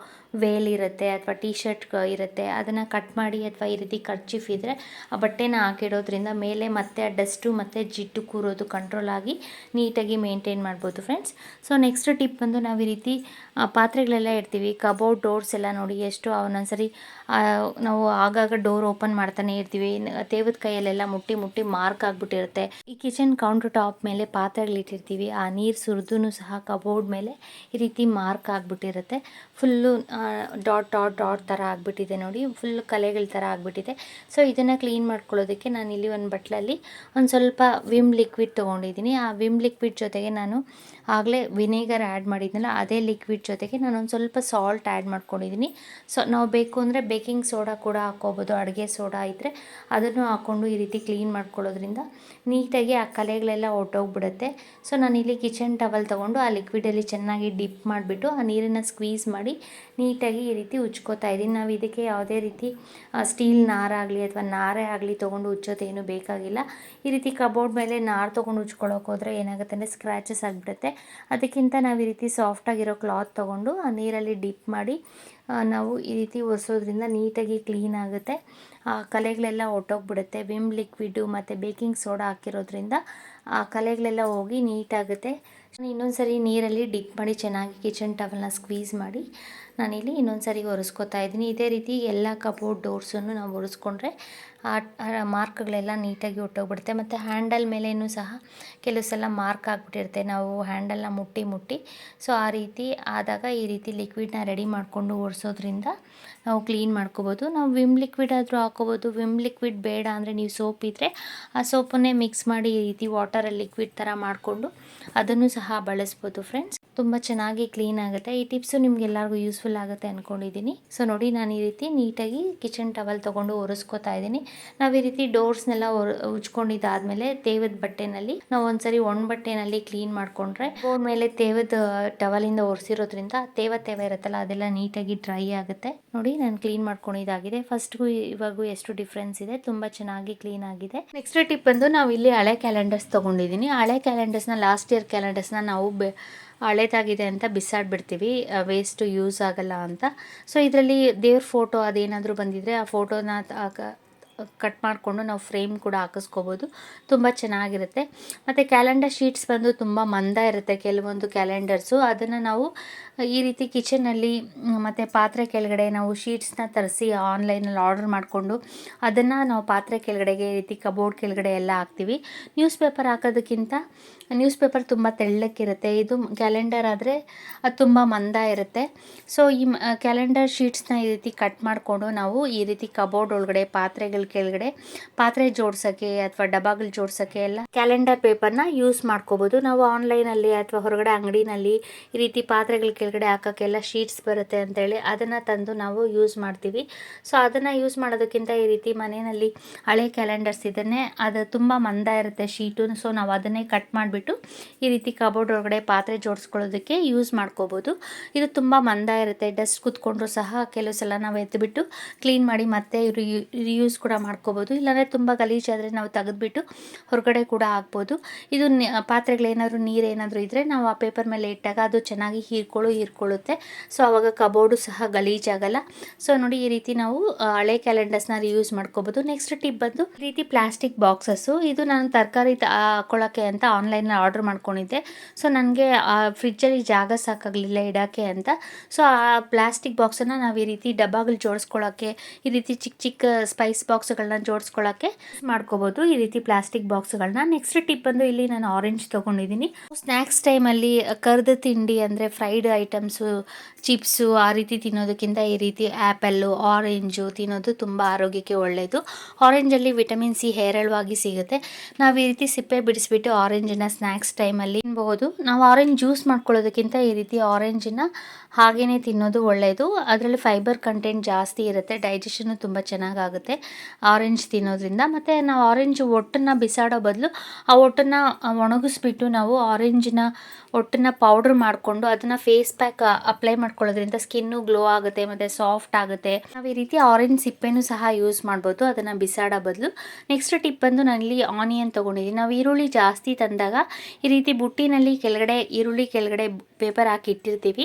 ವೇಲ್ ಇರುತ್ತೆ ಅಥವಾ ಟೀ ಶರ್ಟ್ ಇರುತ್ತೆ, ಅದನ್ನು ಕಟ್ ಮಾಡಿ ಅಥವಾ ಈ ರೀತಿ ಕರ್ಚಿಫ್ ಇದ್ದರೆ ಆ ಬಟ್ಟೆನ ಹಾಕಿಡೋದ್ರಿಂದ ಮೇಲೆ ಮತ್ತೆ ಆ ಡಸ್ಟು ಮತ್ತು ಜಿಡ್ಡು ಕೂರೋದು ಕಂಟ್ರೋಲ್ ಆಗಿ ನೀಟಾಗಿ ಮೇಂಟೈನ್ ಮಾಡ್ಬೋದು ಫ್ರೆಂಡ್ಸ್ ಸೊ ನೆಕ್ಸ್ಟ್ ಟಿಪ್ ಬಂದು ನಾವು ಈ ರೀತಿ ಪಾತ್ರೆಗಳೆಲ್ಲ ಇಡ್ತೀವಿ. ಕಬೋರ್ಡ್ ಡೋರ್ಸ್ ಎಲ್ಲ ನೋಡಿ ಎಷ್ಟು ಅವನೊಂದ್ಸರಿ ನಾವು ಆಗಾಗ ಡೋರ್ ಓಪನ್ ಮಾಡ್ತಾನೆ ಇರ್ತೀವಿ. ತೇವದ ಕೈಯಲ್ಲೆಲ್ಲ ಮುಟ್ಟಿ ಮುಟ್ಟಿ ಮಾರ್ಕ್ ಆಗಿಬಿಟ್ಟಿರುತ್ತೆ. ಈ ಕಿಚನ್ ಕೌಂಟರ್ ಟಾಪ್ ಮೇಲೆ ಪಾತ್ರೆಗಳಿಟ್ಟಿರ್ತೀವಿ ಆ ನೀರು ಸುರಿದು ಸಹ ಕಬೋರ್ಡ್ ಮೇಲೆ ಈ ರೀತಿ ಮಾರ್ಕ್ ಆಗಿಬಿಟ್ಟಿರುತ್ತೆ. ಫುಲ್ಲು ಡಾಟ್ ಡಾಟ್ ಡಾಟ್ ಥರ ಆಗಿಬಿಟ್ಟಿದೆ ನೋಡಿ. ಫುಲ್ ಕಲೆಗಳ ಥರ ಆಗಿಬಿಟ್ಟಿದೆ. ಸೊ ಇದನ್ನು ಕ್ಲೀನ್ ಮಾಡ್ಕೊಳ್ಳೋದಕ್ಕೆ ನಾನು ಇಲ್ಲಿ ಒಂದು ಬಟ್ಲಲ್ಲಿ ಒಂದು ಸ್ವಲ್ಪ ವಿಮ್ ಲಿಕ್ವಿಡ್ ತೊಗೊಂಡಿದ್ದೀನಿ. ಆ ವಿಮ್ ಲಿಕ್ವಿಡ್ ಜೊತೆಗೆ ನಾನು ಆಗಲೇ ವಿನೇಗರ್ ಆ್ಯಡ್ ಮಾಡಿದ್ನಲ್ಲ, ಅದೇ ಲಿಕ್ವಿಡ್ ಜೊತೆಗೆ ನಾನು ಒಂದು ಸ್ವಲ್ಪ ಸಾಲ್ಟ್ ಆ್ಯಡ್ ಮಾಡ್ಕೊಂಡಿದ್ದೀನಿ. ಸೊ, ನಾವು ಬೇಕು ಅಂದರೆ ಬೇಕಿಂಗ್ ಸೋಡಾ ಕೂಡ ಹಾಕ್ಕೋಬೋದು, ಅಡುಗೆ ಸೋಡಾ ಇದ್ದರೆ ಅದನ್ನು ಹಾಕ್ಕೊಂಡು ಈ ರೀತಿ ಕ್ಲೀನ್ ಮಾಡ್ಕೊಳ್ಳೋದ್ರಿಂದ ನೀಟಾಗಿ ಆ ಕಲೆಗಳೆಲ್ಲ ಹೊಟ್ಟೋಗ್ಬಿಡುತ್ತೆ ಸೊ ಇಲ್ಲಿ ಕಿಚನ್ ಟವಲ್ ತೊಗೊಂಡು ಆ ಲಿಕ್ವಿಡಲ್ಲಿ ಚೆನ್ನಾಗಿ ಡಿಪ್ ಮಾಡಿಬಿಟ್ಟು ಆ ನೀರನ್ನು ಸ್ಕ್ವೀಸ್ ಮಾಡಿ ನೀಟಾಗಿ ಈ ರೀತಿ ಉಜ್ಕೋತಾ ಇದ್ದೀನಿ. ನಾವು ಇದಕ್ಕೆ ಯಾವುದೇ ರೀತಿ ಸ್ಟೀಲ್ ನಾರಾಗಲಿ ಅಥವಾ ನಾರೇ ಆಗಲಿ ತೊಗೊಂಡು ಉಚ್ಚೋದೇನು ಬೇಕಾಗಿಲ್ಲ. ಈ ರೀತಿ ಕಬೋರ್ಡ್ ಮೇಲೆ ನಾರು ತೊಗೊಂಡು ಉಚ್ಕೊಳ್ಳೋಕೆ ಹೋದರೆ ಏನಾಗುತ್ತೆ ಅಂದರೆ ಸ್ಕ್ರ್ಯಾಚಸ್ ಆಗಿಬಿಡುತ್ತೆ. ಅದಕ್ಕಿಂತ ನಾವು ಈ ರೀತಿ ಸಾಫ್ಟಾಗಿರೋ ಕ್ಲಾತ್ ತೊಗೊಂಡು ಆ ನೀರಲ್ಲಿ ಡಿಪ್ ಮಾಡಿ ನಾವು ಈ ರೀತಿ ಒರೆಸೋದ್ರಿಂದ ನೀಟಾಗಿ ಕ್ಲೀನ್ ಆಗುತ್ತೆ. ಆ ಕಲೆಗಳೆಲ್ಲ ಹೊಟ್ಟೋಗ್ಬಿಡುತ್ತೆ ವಿಮ್ ಲಿಕ್ವಿಡು ಮತ್ತು ಬೇಕಿಂಗ್ ಸೋಡಾ ಹಾಕಿರೋದ್ರಿಂದ ಆ ಕಲೆಗಳೆಲ್ಲ ಹೋಗಿ ನೀಟಾಗುತ್ತೆ. ಇನ್ನೊಂದು ಸರಿ ನೀರಲ್ಲಿ ಡಿಪ್ ಮಾಡಿ ಚೆನ್ನಾಗಿ ಕಿಚನ್ ಟವಲ್ನ ಸ್ಕ್ವೀಸ್ ಮಾಡಿ ನಾನಿಲ್ಲಿ ಇನ್ನೊಂದು ಸರಿ ಒರೆಸ್ಕೊತಾ ಇದ್ದೀನಿ. ಇದೇ ರೀತಿ ಎಲ್ಲ ಕಬೋರ್ಡ್ ಡೋರ್ಸನ್ನು ನಾವು ಒರೆಸ್ಕೊಂಡ್ರೆ ಆ ಮಾರ್ಕ್ಗಳೆಲ್ಲ ನೀಟಾಗಿ ಹೊಟ್ಟೋಗ್ಬಿಡುತ್ತೆ ಮತ್ತು ಹ್ಯಾಂಡಲ್ ಮೇಲೇನೂ ಸಹ ಕೆಲವು ಸಲ ಮಾರ್ಕ್ ಆಗಿಬಿಟ್ಟಿರುತ್ತೆ. ನಾವು ಹ್ಯಾಂಡಲ್ನ ಮುಟ್ಟಿ ಮುಟ್ಟಿ. ಸೊ, ಆ ರೀತಿ ಆದಾಗ ಈ ರೀತಿ ಲಿಕ್ವಿಡ್ನ ರೆಡಿ ಮಾಡಿಕೊಂಡು ಒರೆಸೋದ್ರಿಂದ ನಾವು ಕ್ಲೀನ್ ಮಾಡ್ಕೋಬೋದು. ನಾವು ವಿಮ್ ಲಿಕ್ವಿಡ್ ಆದರೂ ಹಾಕೋಬೋದು. ವಿಮ್ ಲಿಕ್ವಿಡ್ ಬೇಡ ಅಂದರೆ ನೀವು ಸೋಪ್ ಇದ್ದರೆ ಆ ಸೋಪನ್ನೇ ಮಿಕ್ಸ್ ಮಾಡಿ ಈ ರೀತಿ ವಾಟರಲ್ಲಿ ಲಿಕ್ವಿಡ್ ಥರ ಮಾಡಿಕೊಂಡು ಅದನ್ನು ಸಹ ಬಳಸ್ಬೋದು ಫ್ರೆಂಡ್ಸ್. ತುಂಬ ಚೆನ್ನಾಗಿ ಕ್ಲೀನ್ ಆಗುತ್ತೆ. ಈ ಟಿಪ್ಸು ನಿಮ್ಗೆಲ್ಲರಿಗೂ ಯೂಸ್ಫುಲ್ ಆಗುತ್ತೆ ಅಂದ್ಕೊಂಡಿದ್ದೀನಿ ಸೊ ನೋಡಿ ನಾನು ಈ ರೀತಿ ನೀಟಾಗಿ ಕಿಚನ್ ಟವಲ್ ತೊಗೊಂಡು ಒರೆಸ್ಕೋತಾ ಇದ್ದೀನಿ. ನಾವು ಈ ರೀತಿ ಡೋರ್ಸ್ನೆಲ್ಲ ಉಜ್ಕೊಂಡಿದ್ದಾದಮೇಲೆ ತೇವದ ಬಟ್ಟೆನಲ್ಲಿ, ನಾವು ಒಂದ್ಸರಿ ಒಣ ಬಟ್ಟೆನಲ್ಲಿ ಕ್ಲೀನ್ ಮಾಡಿಕೊಂಡ್ರೆ ಬೋರ್ಡ್ ಮೇಲೆ ತೇವದ ಟವಲಿಂದ ಒರೆಸಿರೋದ್ರಿಂದ ತೇವ ತೇವ ಇರುತ್ತಲ್ಲ ಅದೆಲ್ಲ ನೀಟಾಗಿ ಡ್ರೈ ಆಗುತ್ತೆ. ನೋಡಿ ನಾನು ಕ್ಲೀನ್ ಮಾಡ್ಕೊಂಡಿದ್ದಾಗಿದೆ ಫಸ್ಟ್ಗೂ ಇವಾಗೂ ಎಷ್ಟು ಡಿಫ್ರೆನ್ಸ್ ಇದೆ. ತುಂಬ ಚೆನ್ನಾಗಿ ಕ್ಲೀನ್ ಆಗಿದೆ. ನೆಕ್ಸ್ಟ್ ಟಿಪ್ ಬಂದು ನಾವು ಇಲ್ಲಿ ಹಳೆ ಕ್ಯಾಲೆಂಡರ್ಸ್ ತೊಗೊಂಡಿದ್ದೀನಿ ಹಳೆ ಕ್ಯಾಲೆಂಡರ್ಸ್ನ ಲಾಸ್ಟ್ ಇಯರ್ ಕ್ಯಾಲೆಂಡರ್ಸ್ನ ನಾವು ಬೆ, ಹಳೇದಾಗಿದೆ ಅಂತ ಬಿಸಾಡ್ಬಿಡ್ತೀವಿ. ವೇಸ್ಟು ಯೂಸ್ ಆಗಲ್ಲ ಅಂತ. ಸೊ ಇದರಲ್ಲಿ ದೇವ್ರ ಫೋಟೋ ಅದೇನಾದರೂ ಬಂದಿದ್ರೆ ಆ ಫೋಟೋನ ಕಟ್ ಮಾಡಿಕೊಂಡು ನಾವು ಫ್ರೇಮ್ ಕೂಡ ಹಾಕಿಸ್ಕೋಬೋದು. ತುಂಬ ಚೆನ್ನಾಗಿರುತ್ತೆ. ಮತ್ತು ಕ್ಯಾಲೆಂಡರ್ ಶೀಟ್ಸ್ ಬಂದು ತುಂಬ ಮಂದ ಇರುತ್ತೆ ಕೆಲವೊಂದು ಕ್ಯಾಲೆಂಡರ್ಸು. ಅದನ್ನು ನಾವು ಈ ರೀತಿ ಕಿಚನಲ್ಲಿ ಮತ್ತು ಪಾತ್ರೆ ಕೆಳಗಡೆ ನಾವು ಶೀಟ್ಸ್ನ ತರಿಸಿ ಆನ್ಲೈನಲ್ಲಿ ಆರ್ಡರ್ ಮಾಡಿಕೊಂಡು ಅದನ್ನು ನಾವು ಪಾತ್ರೆ ಕೆಳಗಡೆಗೆ, ಈ ರೀತಿ ಕಬೋರ್ಡ್ ಕೆಳಗಡೆ ಎಲ್ಲ ಹಾಕ್ತೀವಿ. ನ್ಯೂಸ್ ಪೇಪರ್ ಹಾಕೋದಕ್ಕಿಂತ ನ್ಯೂಸ್ ಪೇಪರ್ ತುಂಬ ತೆಳ್ಳಕ್ಕಿರುತ್ತೆ ಇದು ಕ್ಯಾಲೆಂಡರ್ ಆದರೆ ಅದು ತುಂಬ ಮಂದ ಇರುತ್ತೆ. ಸೊ ಈ ಕ್ಯಾಲೆಂಡರ್ ಶೀಟ್ಸ್ನ ಈ ರೀತಿ ಕಟ್ ಮಾಡಿಕೊಂಡು ನಾವು ಈ ರೀತಿ ಕಬೋರ್ಡ್ ಒಳಗಡೆ, ಪಾತ್ರೆಗಳ ಕೆಳಗಡೆ, ಪಾತ್ರೆ ಜೋಡ್ಸೋಕ್ಕೆ ಅಥವಾ ಡಬ್ಬಾಗಳು ಜೋಡ್ಸೋಕ್ಕೆ ಎಲ್ಲ ಕ್ಯಾಲೆಂಡರ್ ಪೇಪರ್ನ ಯೂಸ್ ಮಾಡ್ಕೋಬೋದು. ನಾವು ಆನ್ಲೈನಲ್ಲಿ ಅಥವಾ ಹೊರಗಡೆ ಅಂಗಡಿನಲ್ಲಿ ಈ ರೀತಿ ಪಾತ್ರೆಗಳ ಕೆಳಗಡೆ ಹಾಕೋಕ್ಕೆಲ್ಲ ಶೀಟ್ಸ್ ಬರುತ್ತೆ ಅಂತೇಳಿ ಅದನ್ನು ತಂದು ನಾವು ಯೂಸ್ ಮಾಡ್ತೀವಿ. ಸೊ ಅದನ್ನು ಯೂಸ್ ಮಾಡೋದಕ್ಕಿಂತ ಈ ರೀತಿ ಮನೆಯಲ್ಲಿ ಹಳೆ ಕ್ಯಾಲೆಂಡರ್ಸ್ ಇದನ್ನೇ ಅದು ತುಂಬ ಮಂದ ಇರುತ್ತೆ ಶೀಟು ಸೊ ನಾವು ಅದನ್ನೇ ಕಟ್ ಮಾಡಿಬಿಟ್ಟು ಈ ರೀತಿ ಕಬೋರ್ಡ್ ಒಳಗಡೆ ಪಾತ್ರೆ ಜೋಡಿಸ್ಕೊಳ್ಳೋದಕ್ಕೆ ಯೂಸ್ ಮಾಡ್ಕೋಬೋದು. ಇದು ತುಂಬ ಮಂದ ಇರುತ್ತೆ. ಡಸ್ಟ್ ಕುತ್ಕೊಂಡ್ರೂ ಸಹ ಕೆಲವು ಸಲ ನಾವು ಎದ್ದುಬಿಟ್ಟು ಕ್ಲೀನ್ ಮಾಡಿ ಮತ್ತೆ ರಿಯೂಸ್ ಕೂಡ ಮಾಡ್ಕೋಬೋದು. ಇಲ್ಲಾಂದರೆ ತುಂಬ ಗಲೀಜಾದರೆ ನಾವು ತೆಗೆದುಬಿಟ್ಟು ಹೊರಗಡೆ ಕೂಡ ಹಾಕ್ಬೋದು. ಇದು ಪಾತ್ರೆಗಳೇನಾದರೂ ನೀರು ಏನಾದರೂ ಇದ್ದರೆ ನಾವು ಆ ಪೇಪರ್ ಮೇಲೆ ಇಟ್ಟಾಗ ಅದು ಚೆನ್ನಾಗಿ ಹೀರ್ಕೊಳ್ಳು, ಹೀರ್ಕೊಳ್ಳುತ್ತೆ. ಸೊ ಆವಾಗ ಕಬೋರ್ಡು ಸಹ ಗಲೀಜಾಗಲ್ಲ ಸೊ ನೋಡಿ ಈ ರೀತಿ ನಾವು ಹಳೆ ಕ್ಯಾಲೆಂಡರ್ಸ್ನ ರಿಯೂಸ್ ಮಾಡ್ಕೋಬೋದು. ನೆಕ್ಸ್ಟ್ ಟಿಪ್ ಬಂದು ಈ ರೀತಿ ಪ್ಲಾಸ್ಟಿಕ್ ಬಾಕ್ಸಸ್ಸು ಇದು ನಾನು ತರಕಾರಿ ಹಾಕೊಳ್ಳೋಕ್ಕೆ ಅಂತ ಆನ್ಲೈನಲ್ಲಿ ಆರ್ಡ್ರ್ ಮಾಡ್ಕೊಂಡಿದ್ದೆ. ಸೊ ನನಗೆ ಆ ಫ್ರಿಜ್ಜಲ್ಲಿ ಜಾಗ ಸಾಕಾಗಲಿಲ್ಲ ಇಡೋಕ್ಕೆ ಅಂತ. ಸೊ ಆ ಪ್ಲಾಸ್ಟಿಕ್ ಬಾಕ್ಸನ್ನು ನಾವು ಈ ರೀತಿ ಡಬ್ಬಗಳು ಜೋಡಿಸ್ಕೊಳ್ಳೋಕ್ಕೆ ಈ ರೀತಿ ಚಿಕ್ಕ ಚಿಕ್ಕ ಸ್ಪೈಸ್ ಬಾಕ್ಸ್ಗಳನ್ನ ಜೋಡಿಸ್ಕೊಳ್ಳೋಕ್ಕೆ ಮಾಡ್ಕೋಬೋದು. ಈ ರೀತಿ ಪ್ಲಾಸ್ಟಿಕ್ ಬಾಕ್ಸ್ಗಳನ್ನ ನೆಕ್ಸ್ಟ್ ಟಿಪ್ ಬಂದು ಇಲ್ಲಿ ನಾನು ಆರೆಂಜ್ ತೊಗೊಂಡಿದ್ದೀನಿ ಸ್ನ್ಯಾಕ್ಸ್ ಟೈಮಲ್ಲಿ ಕರ್ದ ತಿಂಡಿ ಅಂದರೆ ಫ್ರೈಡ್ ಐಟಮ್ಸು ಚಿಪ್ಸು ಆ ರೀತಿ ತಿನ್ನೋದಕ್ಕಿಂತ ಈ ರೀತಿ ಆ್ಯಪಲ್ಲು ಆರೆಂಜು ತಿನ್ನೋದು ತುಂಬ ಆರೋಗ್ಯಕ್ಕೆ ಒಳ್ಳೆಯದು ಆರೆಂಜಲ್ಲಿ ವಿಟಮಿನ್ ಸಿ ಹೇರಳವಾಗಿ ಸಿಗುತ್ತೆ. ನಾವು ಈ ರೀತಿ ಸಿಪ್ಪೆ ಬಿಡಿಸ್ಬಿಟ್ಟು ಆರೆಂಜನ್ನ ಸ್ನ್ಯಾಕ್ಸ್ ಟೈಮಲ್ಲಿ ತಿನ್ಬಹುದು. ನಾವು ಆರೆಂಜ್ ಜ್ಯೂಸ್ ಮಾಡ್ಕೊಳ್ಳೋದಕ್ಕಿಂತ ಈ ರೀತಿ ಆರೆಂಜನ್ನ ಹಾಗೇ ತಿನ್ನೋದು ಒಳ್ಳೆಯದು ಅದರಲ್ಲಿ ಫೈಬರ್ ಕಂಟೆಂಟ್ ಜಾಸ್ತಿ ಇರುತ್ತೆ ಡೈಜೆಷನ್ನು ತುಂಬ ಚೆನ್ನಾಗಾಗುತ್ತೆ ಆರೆಂಜ್ ತಿನ್ನೋದ್ರಿಂದ. ಮತ್ತು ನಾವು ಆರೆಂಜ್ ಒಟ್ಟನ್ನು ಬಿಸಾಡೋ ಬದಲು ಆ ಒಟ್ಟನ್ನು ಒಣಗಿಸ್ಬಿಟ್ಟು ನಾವು ಆರೆಂಜಿನ ಒಟ್ಟನ್ನು ಪೌಡ್ರ್ ಮಾಡಿಕೊಂಡು ಅದನ್ನು ಫೇಸ್ ಪ್ಯಾಕ್ ಅಪ್ಲೈ ಮಾಡ್ಕೊಳ್ಳೋದ್ರಿಂದ ಸ್ಕಿನ್ನು ಗ್ಲೋ ಆಗುತ್ತೆ, ಮತ್ತು ಸಾಫ್ಟ್ ಆಗುತ್ತೆ. ನಾವು ಈ ರೀತಿ ಆರೆಂಜ್ ಸಿಪ್ಪೆನೂ ಸಹ ಯೂಸ್ ಮಾಡ್ಬೋದು, ಅದನ್ನು ಬಿಸಾಡೋ ಬದಲು. ನೆಕ್ಸ್ಟ್ ಟಿಪ್ ಬಂದು ನಾನಿಲ್ಲಿ ಆನಿಯನ್ ತೊಗೊಂಡಿದ್ದೀನಿ. ನಾವು ಈರುಳ್ಳಿ ಜಾಸ್ತಿ ತಂದಾಗ ಈ ರೀತಿ ಬುಟ್ಟಿನಲ್ಲಿ ಕೆಳಗಡೆ, ಈರುಳ್ಳಿ ಕೆಳಗಡೆ ಪೇಪರ್ ಹಾಕಿ ಇಟ್ಟಿರ್ತೀವಿ.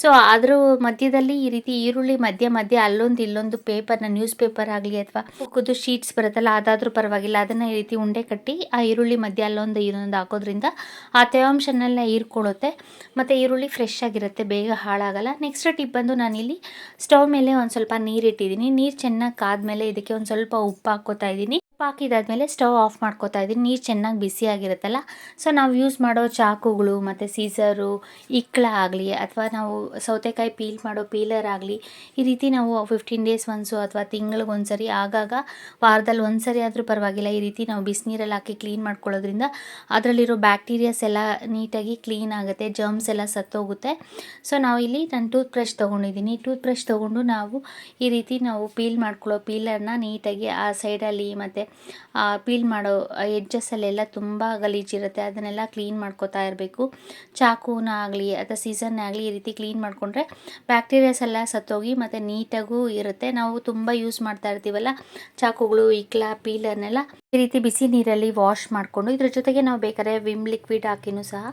ಸೊ ಅದ್ರ ಮಧ್ಯದಲ್ಲಿ ಈ ರೀತಿ ಈರುಳ್ಳಿ ಮಧ್ಯ ಮಧ್ಯ ಅಲ್ಲೊಂದು ಇಲ್ಲೊಂದು ಪೇಪರ್ನ ನ್ಯೂಸ್ ಪೇಪರ್ ಆಗಲಿ ಅಥವಾ ಕುಕ್ಕದು ಶೀಟ್ಸ್ ಬರುತ್ತಲ್ಲ, ಅದಾದರೂ ಪರವಾಗಿಲ್ಲ. ಅದನ್ನು ಈ ರೀತಿ ಉಂಡೆ ಕಟ್ಟಿ ಆ ಈರುಳ್ಳಿ ಮಧ್ಯ ಅಲ್ಲೊಂದು ಇನ್ನೊಂದು ಹಾಕೋದ್ರಿಂದ ಆ ತೇವಾಂಶನೆಲ್ಲ ಹೀರ್ಕೊಳ್ಳುತ್ತೆ. ಮತ್ತು ಈರುಳ್ಳಿ ಫ್ರೆಶ್ ಆಗಿರುತ್ತೆ, ಬೇಗ ಹಾಳಾಗಲ್ಲ. ನೆಕ್ಸ್ಟ್ ಟಿಪ್ ಬಂದು ನಾನಿಲ್ಲಿ ಸ್ಟವ್ ಮೇಲೆ ಒಂದು ಸ್ವಲ್ಪ ನೀರಿಟ್ಟಿದ್ದೀನಿ. ನೀರು ಚೆನ್ನಾಗಿ ಕಾದ್ಮೇಲೆ ಇದಕ್ಕೆ ಒಂದು ಸ್ವಲ್ಪ ಉಪ್ಪು ಹಾಕ್ಕೋತಾ ಇದ್ದೀನಿ. ಉಪ್ಪು ಹಾಕಿದಾದ್ಮೇಲೆ ಸ್ಟವ್ ಆಫ್ ಮಾಡ್ಕೋತಾ ಇದ್ದೀನಿ. ನೀರು ಚೆನ್ನಾಗಿ ಬಿಸಿಯಾಗಿರುತ್ತಲ್ಲ ಸೊ ನಾವು ಯೂಸ್ ಮಾಡೋ ಚಾಕುಗಳು ಮತ್ತು ಸೀಸರು ಇಕ್ಕಳ ಆಗಲಿ ಅಥವಾ ನಾವು ಸೌತೆಕಾಯಿ ಪೀಲ್ ಮಾಡೋ ಪೀಲರ್ ಆಗಲಿ, ಈ ರೀತಿ ನಾವು ಫಿಫ್ಟೀನ್ ಡೇಸ್ ಒನ್ಸು ಅಥವಾ ತಿಂಗಳಿಗೆ ಒಂದ್ಸರಿ ಆಗಾಗ ವಾರದಲ್ಲಿ ಒಂದು ಸರಿ ಆದರೂ ಪರವಾಗಿಲ್ಲ, ಈ ರೀತಿ ನಾವು ಬಿಸಿನೀರಲ್ಲಿ ಹಾಕಿ ಕ್ಲೀನ್ ಮಾಡ್ಕೊಳ್ಳೋದ್ರಿಂದ ಅದರಲ್ಲಿರೋ ಬ್ಯಾಕ್ಟೀರಿಯಾಸ್ ಎಲ್ಲ ನೀಟಾಗಿ ಕ್ಲೀನ್ ಆಗುತ್ತೆ ಜರ್ಮ್ಸ್ ಎಲ್ಲ ಸತ್ತೋಗುತ್ತೆ. ಸೊ ನಾವು ಇಲ್ಲಿ ನಾನು ಟೂತ್ ಬ್ರಷ್ ತೊಗೊಂಡಿದ್ದೀನಿ. ಟೂತ್ ಬ್ರಷ್ ತೊಗೊಂಡು ನಾವು ಈ ರೀತಿ ನಾವು ಪೀಲ್ ಮಾಡ್ಕೊಳ್ಳೋ ಪೀಲರ್ನ ನೀಟಾಗಿ ಆ ಸೈಡಲ್ಲಿ ಮತ್ತು ಪೀಲ್ ಮಾಡೋ ಎಡ್ಜಸ್ಸಲ್ಲೆಲ್ಲ ತುಂಬ ಗಲೀಜಿರುತ್ತೆ. ಅದನ್ನೆಲ್ಲ ಕ್ಲೀನ್ ಮಾಡ್ಕೋತಾ ಇರಬೇಕು. ಚಾಕೂನ ಆಗಲಿ ಅಥವಾ ಸೀಸನ್ನೇ ಆಗಲಿ ಈ ರೀತಿ ಕ್ಲೀನ್ ಮಾಡಿಕೊಂಡ್ರೆ ಬ್ಯಾಕ್ಟೀರಿಯಾಸ್ ಎಲ್ಲ ಸತ್ತೋಗಿ ಮತ್ತು ನೀಟಾಗೂ ಇರುತ್ತೆ. ನಾವು ತುಂಬ ಯೂಸ್ ಮಾಡ್ತಾ ಇರ್ತೀವಲ್ಲ, ಚಾಕುಗಳು, ಇಕ್ಲ ಪೀಲರ್ನೆಲ್ಲ ಈ ರೀತಿ ಬಿಸಿ ನೀರಲ್ಲಿ ವಾಶ್ ಮಾಡಿಕೊಂಡು ಇದ್ರ ಜೊತೆಗೆ ನಾವು ಬೇಕಾದ್ರೆ ವಿಮ್ ಲಿಕ್ವಿಡ್ ಹಾಕಿನೂ ಸಹ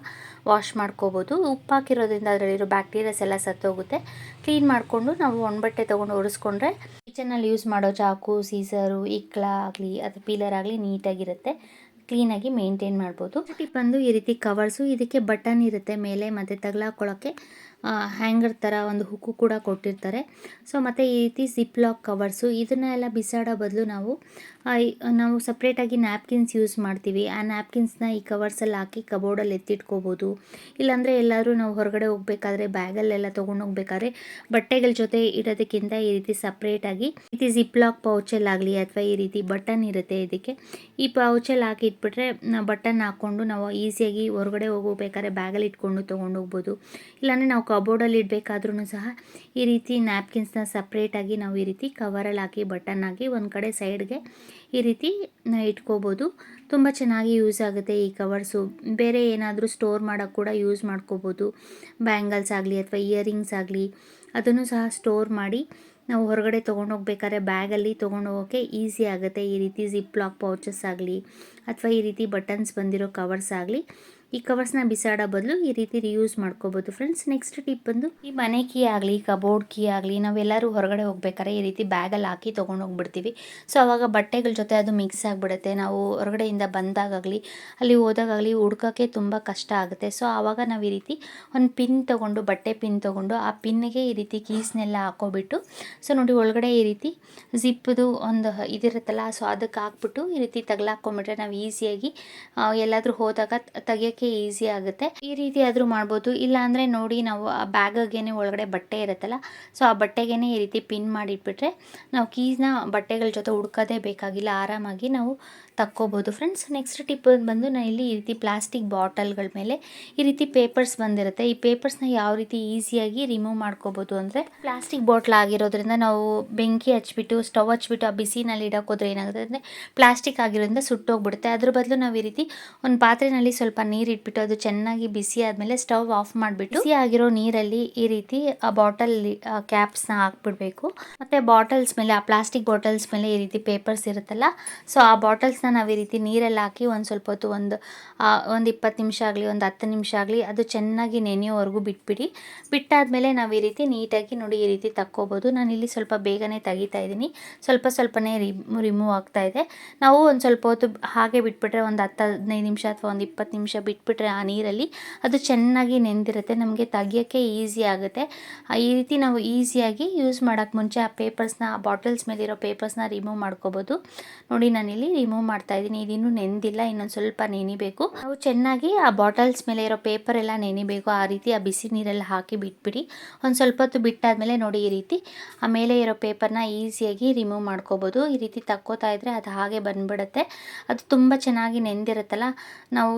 ವಾಶ್ ಮಾಡ್ಕೋಬೋದು. ಉಪ್ಪು ಹಾಕಿರೋದ್ರಿಂದ ಅದರಲ್ಲಿರೋ ಬ್ಯಾಕ್ಟೀರಿಯಾಸ್ ಎಲ್ಲ ಸತ್ತೋಗುತ್ತೆ. ಕ್ಲೀನ್ ಮಾಡಿಕೊಂಡು ನಾವು ಒಣಬಟ್ಟೆ ತೊಗೊಂಡು ಒರೆಸ್ಕೊಂಡ್ರೆ ಕಿಚನಲ್ಲಿ ಯೂಸ್ ಮಾಡೋ ಚಾಕು, ಸೀಸರು, ಇಕ್ಳ ಆಗಲಿ ಅಥವಾ ಪೀಲರ್ ಆಗಲಿ ನೀಟಾಗಿರುತ್ತೆ. ಕ್ಲೀನಾಗಿ ಮೇಂಟೈನ್ ಮಾಡ್ಬೋದು. ಟಿಪ್ ಬಂದು ಈ ರೀತಿ ಕವರ್ಸು ಇದಕ್ಕೆ ಬಟನ್ ಇರುತ್ತೆ ಮೇಲೆ, ಮತ್ತು ತಗಲಾಕೊಳ್ಳೋಕ್ಕೆ ಹ್ಯಾಂಗರ್ ಥರ ಒಂದು ಹುಕ್ಕು ಕೂಡ ಕೊಟ್ಟಿರ್ತಾರೆ. ಸೊ ಮತ್ತು ಈ ರೀತಿ ಸಿಪ್ ಲಾಕ್ ಕವರ್ಸು ಇದನ್ನೆಲ್ಲ ಬಿಸಾಡೋ ಬದಲು ನಾವು ನಾವು ಸಪ್ರೇಟಾಗಿ ನ್ಯಾಪ್ಕಿನ್ಸ್ ಯೂಸ್ ಮಾಡ್ತೀವಿ. ಆ ನ್ಯಾಪ್ಕಿನ್ಸ್ನ ಈ ಕವರ್ಸಲ್ಲಿ ಹಾಕಿ ಕಬೋರ್ಡಲ್ಲಿ ಎತ್ತಿಟ್ಕೋಬೋದು. ಇಲ್ಲಾಂದರೆ ಎಲ್ಲಾದರೂ ನಾವು ಹೊರಗಡೆ ಹೋಗಬೇಕಾದ್ರೆ ಬ್ಯಾಗಲ್ಲೆಲ್ಲ ತೊಗೊಂಡು ಹೋಗ್ಬೇಕಾದ್ರೆ ಬಟ್ಟೆಗಳ ಜೊತೆ ಇಡೋದಕ್ಕಿಂತ ಈ ರೀತಿ ಸಪ್ರೇಟಾಗಿ ಈ ರೀತಿ ಜಿಪ್ ಲಾಕ್ ಪೌಚಲ್ಲಾಗಲಿ ಅಥವಾ ಈ ರೀತಿ ಬಟನ್ ಇರುತ್ತೆ ಇದಕ್ಕೆ, ಈ ಪೌಚಲ್ಲಿ ಹಾಕಿ ಇಟ್ಬಿಟ್ರೆ ಬಟನ್ ಹಾಕ್ಕೊಂಡು ನಾವು ಈಸಿಯಾಗಿ ಹೊರಗಡೆ ಹೋಗಬೇಕಾದ್ರೆ ಬ್ಯಾಗಲ್ಲಿ ಇಟ್ಕೊಂಡು ತೊಗೊಂಡು ಹೋಗ್ಬೋದು. ಇಲ್ಲಾಂದರೆ ನಾವು ಕಬೋರ್ಡಲ್ಲಿ ಇಡಬೇಕಾದ್ರೂ ಸಹ ಈ ರೀತಿ ನ್ಯಾಪ್ಕಿನ್ಸ್ನ ಸಪ್ರೇಟಾಗಿ ನಾವು ಈ ರೀತಿ ಕವರಲ್ಲಿ ಹಾಕಿ, ಬಟನ್ ಹಾಕಿ ಒಂದು ಕಡೆ ಸೈಡ್ಗೆ ಈ ರೀತಿ ಇಟ್ಕೋಬೋದು. ತುಂಬ ಚೆನ್ನಾಗಿ ಯೂಸ್ ಆಗುತ್ತೆ ಈ ಕವರ್ಸು. ಬೇರೆ ಏನಾದರೂ ಸ್ಟೋರ್ ಮಾಡೋಕ್ಕೆ ಕೂಡ ಯೂಸ್ ಮಾಡ್ಕೋಬೋದು. ಬ್ಯಾಂಗಲ್ಸ್ ಆಗಲಿ ಅಥವಾ ಇಯರಿಂಗ್ಸ್ ಆಗಲಿ, ಅದನ್ನು ಸಹ ಸ್ಟೋರ್ ಮಾಡಿ ನಾವು ಹೊರಗಡೆ ತೊಗೊಂಡು ಹೋಗ್ಬೇಕಾದ್ರೆ ಬ್ಯಾಗಲ್ಲಿ ತೊಗೊಂಡು ಹೋಗೋಕ್ಕೆ ಈಸಿ ಆಗುತ್ತೆ. ಈ ರೀತಿ ಜಿಪ್ ಲಾಕ್ ಪೌಚಸ್ ಆಗಲಿ, ಅಥವಾ ಈ ರೀತಿ ಬಟನ್ಸ್ ಬಂದಿರೋ ಕವರ್ಸ್ ಆಗಲಿ. ಈ ಕವರ್ಸ್ನ ಬಿಸಾಡೋ ಬದಲು ಈ ರೀತಿ ರಿಯೂಸ್ ಮಾಡ್ಕೋಬೋದು ಫ್ರೆಂಡ್ಸ್ ನೆಕ್ಸ್ಟ್ ಟಿಪ್ ಬಂದು, ಈ ಮನೆ ಕೀ ಆಗಲಿ ಕಬೋರ್ಡ್ ಕೀ ಆಗಲಿ, ನಾವೆಲ್ಲರೂ ಹೊರಗಡೆ ಹೋಗ್ಬೇಕಾದ್ರೆ ಈ ರೀತಿ ಬ್ಯಾಗಲ್ಲಿ ಹಾಕಿ ತೊಗೊಂಡು ಹೋಗ್ಬಿಡ್ತೀವಿ. ಸೊ ಅವಾಗ ಬಟ್ಟೆಗಳ ಜೊತೆ ಅದು ಮಿಕ್ಸ್ ಆಗಿಬಿಡುತ್ತೆ. ನಾವು ಹೊರಗಡೆಯಿಂದ ಬಂದಾಗಲಿ ಅಲ್ಲಿ ಹೋದಾಗಲಿ ಹುಡ್ಕೋಕ್ಕೆ ತುಂಬ ಕಷ್ಟ ಆಗುತ್ತೆ. ಸೊ ಆವಾಗ ನಾವು ಈ ರೀತಿ ಒಂದು ಪಿನ್ ತೊಗೊಂಡು, ಬಟ್ಟೆ ಪಿನ್ ತೊಗೊಂಡು ಆ ಪಿನ್ನಿಗೆ ಈ ರೀತಿ ಕೀಸ್ನೆಲ್ಲ ಹಾಕೋಬಿಟ್ಟು ಸೊ ನೋಡಿ ಒಳಗಡೆ ಈ ರೀತಿ ಜಿಪ್ಪದು ಒಂದು ಇದಿರುತ್ತಲ್ಲ ಸೊ ಅದಕ್ಕೆ ಹಾಕ್ಬಿಟ್ಟು ಈ ರೀತಿ ತಗಲಾಕೊಂಬಿಟ್ರೆ ನಾವು ಈಸಿಯಾಗಿ ಎಲ್ಲಾದರೂ ಹೋದಾಗ ತೆಗಿಯೋಕ್ಕೆ ಈಸಿ ಆಗುತ್ತೆ. ಈ ರೀತಿ ಆದರೂ ಮಾಡ್ಬೋದು. ಇಲ್ಲ ಅಂದರೆ ನೋಡಿ ನಾವು ಆ ಬ್ಯಾಗಗೇನೆ ಒಳಗಡೆ ಬಟ್ಟೆ ಇರುತ್ತಲ್ಲ, ಸೊ ಆ ಬಟ್ಟೆಗೇನೆ ಈ ರೀತಿ ಪಿನ್ ಮಾಡಿಟ್ಬಿಟ್ರೆ ನಾವು ಕೀಸ್ನ ಬಟ್ಟೆಗಳ ಜೊತೆ ಹುಡ್ಕೋದೇ ಬೇಕಾಗಿಲ್ಲ. ಆರಾಮಾಗಿ ನಾವು ತಕ್ಕೋಬೋದು. ಫ್ರೆಂಡ್ಸ್ ನೆಕ್ಸ್ಟ್ ಟಿಪ್ ಬಂದು ನಾನು ಇಲ್ಲಿ ಈ ರೀತಿ ಪ್ಲಾಸ್ಟಿಕ್ ಬಾಟಲ್ಗಳ ಮೇಲೆ ಈ ರೀತಿ ಪೇಪರ್ಸ್ ಬಂದಿರುತ್ತೆ. ಈ ಪೇಪರ್ಸ್ನ ಯಾವ ರೀತಿ ಈಸಿಯಾಗಿ ರಿಮೂವ್ ಮಾಡ್ಕೋಬೋದು ಅಂದರೆ ಪ್ಲಾಸ್ಟಿಕ್ ಬಾಟ್ಲ್ ಆಗಿರೋದ್ರಿಂದ ನಾವು ಬೆಂಕಿ ಹಚ್ಬಿಟ್ಟು ಸ್ಟವ್ ಹಚ್ಬಿಟ್ಟು ಆ ಬಿಸಿನಲ್ಲಿ ಇಡೋಕೋದ್ರೆ ಏನಾಗುತ್ತೆ ಅಂದರೆ ಪ್ಲಾಸ್ಟಿಕ್ ಆಗಿರೋದ್ರಿಂದ ಸುಟ್ಟೋಗ್ಬಿಡುತ್ತೆ. ಅದ್ರ ಬದಲು ನಾವು ಈ ರೀತಿ ಒಂದು ಪಾತ್ರೆನಲ್ಲಿ ಸ್ವಲ್ಪ ನೀರು ಇಟ್ಬಿಟ್ಟು ಅದು ಚೆನ್ನಾಗಿ ಬಿಸಿ ಆದಮೇಲೆ ಸ್ಟವ್ ಆಫ್ ಮಾಡಿಬಿಟ್ಟು ಬಿಸಿ ಆಗಿರೋ ನೀರಲ್ಲಿ ಈ ರೀತಿ ಆ ಬಾಟಲ್ ಕ್ಯಾಪ್ಸ್ನ ಹಾಕ್ಬಿಡ್ಬೇಕು. ಮತ್ತು ಬಾಟಲ್ಸ್ ಮೇಲೆ, ಆ ಪ್ಲಾಸ್ಟಿಕ್ ಬಾಟಲ್ಸ್ ಮೇಲೆ ಈ ರೀತಿ ಪೇಪರ್ಸ್ ಇರುತ್ತಲ್ಲ ಸೊ ಆ ಬಾಟಲ್ಸ್ನ ನಾವು ಈ ರೀತಿ ನೀರಲ್ಲಿ ಹಾಕಿ ಒಂದು ಸ್ವಲ್ಪ ಹೊತ್ತು ಒಂದು ಒಂದು ಇಪ್ಪತ್ತು ನಿಮಿಷ ಆಗಲಿ, ಒಂದು ಹತ್ತು ನಿಮಿಷ ಆಗಲಿ ಅದು ಚೆನ್ನಾಗಿ ನೆನೆಯೋವರೆಗೂ ಬಿಟ್ಬಿಡಿ. ಬಿಟ್ಟಾದಮೇಲೆ ನಾವು ಈ ರೀತಿ ನೀಟಾಗಿ ನೋಡಿ ಈ ರೀತಿ ತಕ್ಕೋಬೋದು. ನಾನು ಇಲ್ಲಿ ಸ್ವಲ್ಪ ಬೇಗನೆ ತೆಗಿತಾ ಇದ್ದೀನಿ. ಸ್ವಲ್ಪ ಸ್ವಲ್ಪನೇ ರಿಮೂವ್ ಆಗ್ತಾ ಇದೆ. ನಾವು ಒಂದು ಸ್ವಲ್ಪ ಹೊತ್ತು ಹಾಗೆ ಬಿಟ್ಬಿಟ್ರೆ ಒಂದು ಹತ್ತು, ಹದಿನೈದು ನಿಮಿಷ ಅಥವಾ ಒಂದು ಇಪ್ಪತ್ತು ನಿಮಿಷ ಬಿಟ್ಬಿಟ್ರೆ ಆ ನೀರಲ್ಲಿ ಅದು ಚೆನ್ನಾಗಿ ನೆಂದಿರುತ್ತೆ. ನಮಗೆ ತೆಗಿಯೋಕ್ಕೆ ಈಸಿ ಆಗುತ್ತೆ. ಈ ರೀತಿ ನಾವು ಈಸಿಯಾಗಿ ಯೂಸ್ ಮಾಡೋಕ್ಕೆ ಮುಂಚೆ ಆ ಪೇಪರ್ಸ್ನ, ಆ ಬಾಟಲ್ಸ್ ಮೇಲಿರೋ ಪೇಪರ್ಸ್ನ ರಿಮೂವ್ ಮಾಡ್ಕೋಬೋದು. ನೋಡಿ ನಾನಿಲ್ಲಿ ರಿಮೂವ್ ಮಾಡ್ತಾ ಇದ್ದೀನಿ. ಇದಿನ್ನೂ ನೆಂದಿಲ್ಲ, ಇನ್ನೊಂದು ಸ್ವಲ್ಪ ನೆನಿಬೇಕು. ನಾವು ಚೆನ್ನಾಗಿ ಆ ಬಾಟಲ್ಸ್ ಮೇಲೆ ಇರೋ ಪೇಪರ್ ಎಲ್ಲ ನೆನಿಬೇಕು. ಆ ರೀತಿ ಆ ಬಿಸಿ ನೀರಲ್ಲಿ ಹಾಕಿ ಬಿಟ್ಬಿಡಿ. ಒಂದು ಸ್ವಲ್ಪ ಹೊತ್ತು ಬಿಟ್ಟಾದಮೇಲೆ ನೋಡಿ ಈ ರೀತಿ ಆ ಮೇಲೆ ಇರೋ ಪೇಪರ್ನ ಈಸಿಯಾಗಿ ರಿಮೂವ್ ಮಾಡ್ಕೋಬೋದು. ಈ ರೀತಿ ತಕ್ಕೋತಾ ಇದ್ದರೆ ಅದು ಹಾಗೆ ಬಂದ್ಬಿಡುತ್ತೆ. ಅದು ತುಂಬ ಚೆನ್ನಾಗಿ ನೆಂದಿರುತ್ತಲ್ಲ, ನಾವು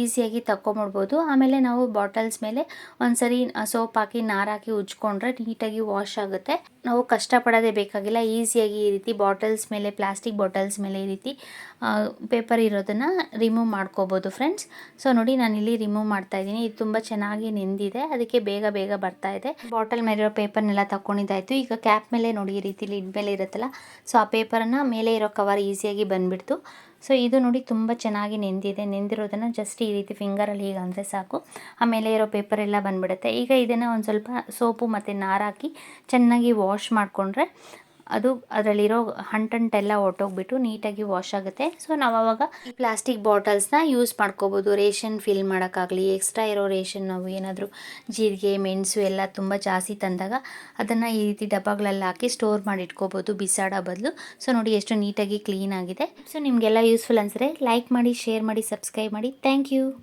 ಈಸಿಯಾಗಿ ತಕ್ಕೊಂಬಿಡ್ಬೋದು. ಆಮೇಲೆ ನಾವು ಬಾಟಲ್ಸ್ ಮೇಲೆ ಒಂದ್ಸರಿ ಸೋಪ್ ಹಾಕಿ ನಾರಾಕಿ ಉಜ್ಕೊಂಡ್ರೆ ನೀಟಾಗಿ ವಾಶ್ ಆಗುತ್ತೆ. ನಾವು ಕಷ್ಟಪಡೋದೇ ಬೇಕಾಗಿಲ್ಲ. ಈಸಿಯಾಗಿ ಈ ರೀತಿ ಬಾಟಲ್ಸ್ ಮೇಲೆ, ಪ್ಲಾಸ್ಟಿಕ್ ಬಾಟಲ್ಸ್ ಮೇಲೆ ಈ ರೀತಿ ಪೇಪರ್ ಇರೋದನ್ನು ರಿಮೂವ್ ಮಾಡ್ಕೋಬೋದು ಫ್ರೆಂಡ್ಸ್ ಸೊ ನೋಡಿ ನಾನು ಇಲ್ಲಿ ರಿಮೂವ್ ಮಾಡ್ತಾ ಇದ್ದೀನಿ. ಇದು ತುಂಬ ಚೆನ್ನಾಗಿ ನೆಂದಿದೆ. ಅದಕ್ಕೆ ಬೇಗ ಬೇಗ ಬರ್ತಾ ಇದೆ. ಬಾಟಲ್ ಮೇಲಿರೋ ಪೇಪರ್ನೆಲ್ಲ ತಗೊಂಡಿದ್ದಾಯಿತು ಈಗ ಕ್ಯಾಪ್ ಮೇಲೆ ನೋಡಿ ಈ ರೀತಿ ಲಿಡ್ ಮೇಲೆ ಇರುತ್ತಲ್ಲ ಸೊ ಆ ಪೇಪರನ್ನು ಮೇಲೆ ಇರೋ ಕವರ್ ಈಸಿಯಾಗಿ ಬಂದುಬಿಡ್ತು. ಸೊ ಇದು ನೋಡಿ ತುಂಬ ಚೆನ್ನಾಗಿ ನೆಂದಿದೆ. ನೆಂದಿರೋದನ್ನು ಜಸ್ಟ್ ಈ ರೀತಿ ಫಿಂಗರಲ್ಲಿ ಹೀಗೆ ಅಂದರೆ ಸಾಕು. ಆಮೇಲೆ ಇರೋ ಪೇಪರ್ ಎಲ್ಲ ಬಂದ್ಬಿಡುತ್ತೆ. ಈಗ ಇದನ್ನು ಒಂದು ಸ್ವಲ್ಪ ಸೋಪು ಮತ್ತು ನಾರಾಕಿ ಚೆನ್ನಾಗಿ ವಾಶ್ ಮಾಡಿಕೊಂಡ್ರೆ ಅದು ಅದರಲ್ಲಿರೋ ಹಂಟಂಟೆಲ್ಲ ಹೊಟ್ಟೋಗ್ಬಿಟ್ಟು ನೀಟಾಗಿ ವಾಶ್ ಆಗುತ್ತೆ. ಸೊ ನಾವು ಅವಾಗ ಪ್ಲಾಸ್ಟಿಕ್ ಬಾಟಲ್ಸ್ನ ಯೂಸ್ ಮಾಡ್ಕೋಬೋದು. ರೇಷನ್ ಫಿಲ್ ಮಾಡೋಕ್ಕಾಗಲಿ ಎಕ್ಸ್ಟ್ರಾ ಇರೋ ರೇಷನ್ ನಾವು ಏನಾದರೂ ಜೀರಿಗೆ, ಮೆಣಸು ಎಲ್ಲ ತುಂಬ ಜಾಸ್ತಿ ತಂದಾಗ ಅದನ್ನು ಈ ರೀತಿ ಡಬ್ಬಗಳಲ್ಲಿ ಹಾಕಿ ಸ್ಟೋರ್ ಮಾಡಿ ಇಟ್ಕೋಬೋದು ಬಿಸಾಡೋ ಬದಲು. ಸೊ ನೋಡಿ ಎಷ್ಟು ನೀಟಾಗಿ ಕ್ಲೀನ್ ಆಗಿದೆ. ಸೊ ನಿಮಗೆಲ್ಲ ಯೂಸ್ಫುಲ್ ಅನಿಸಿದ್ರೆ ಲೈಕ್ ಮಾಡಿ ಶೇರ್ ಮಾಡಿ ಸಬ್ಸ್ಕ್ರೈಬ್ ಮಾಡಿ. Thank you